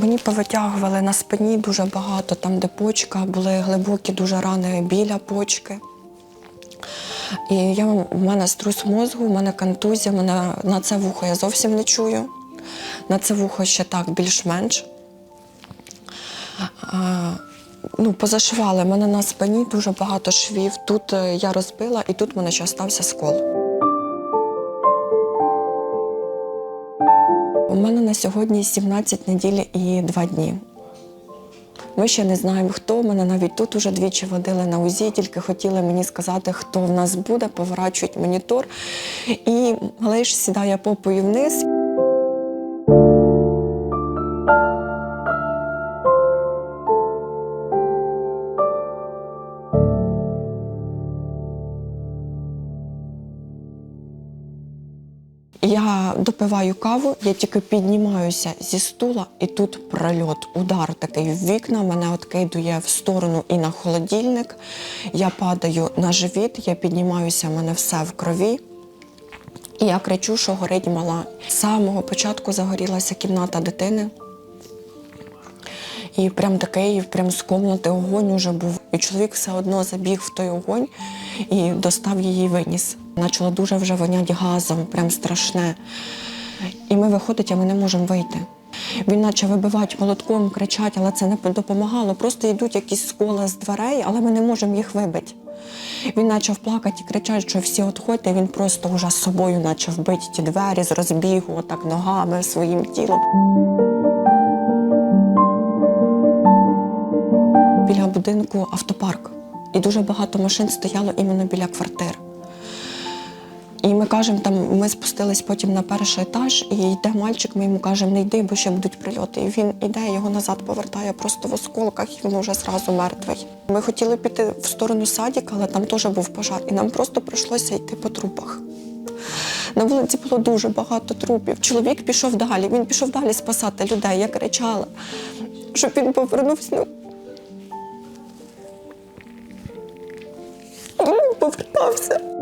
Мені повитягували на спині дуже багато, там, де почка, були глибокі дуже рани біля почки. І я, в мене струс мозку, в мене контузія, мене на це вухо я зовсім не чую. На це вухо ще так більш-менш. Ну, позашивали мене на спині дуже багато швів. Тут е, я розбила, і тут в мене ще стався скол. У мене на сьогодні 17 неділь і 2 дні. Ми ще не знаємо, хто. Мене навіть тут уже двічі водили на УЗІ, тільки хотіли мені сказати, хто в нас буде, поворачують монітор. І малиш сідає попою вниз. Я допиваю каву, я тільки піднімаюся зі стула, і тут прольот, удар такий в вікна. Мене откидує в сторону і на холодильник. Я падаю на живіт, я піднімаюся, мене все в крові. І я кричу, що горить мала. З самого початку загорілася кімната дитини. І прям такий, прям з комнати огонь уже був. І чоловік все одно забіг в той огонь і достав її виніс. Почало дуже вже воняти газом, прям страшне. І ми виходить, а ми не можемо вийти. Він почав вибивати молотком, кричати, але це не допомагало. Просто йдуть якісь сколи з дверей, але ми не можемо їх вибити. Він почав плакати і кричати, що всі відходьте. Він просто вже з собою почав бити ті двері з розбігу, отак ногами своїм тілом. Біля будинку автопарк. І дуже багато машин стояло іменно біля квартир. І ми кажемо, там ми спустились потім на перший етаж, і йде мальчик, ми йому кажемо, не йди, бо ще будуть прильоти. І він іде, його назад повертає просто в осколках, і він вже зразу мертвий. Ми хотіли піти в сторону садіка, але там теж був пожар, і нам просто прийшлося йти по трупах. На вулиці було дуже багато трупів. Чоловік пішов далі. Він пішов далі спасати людей. Я кричала, щоб він повернувся. Ну, I'm so.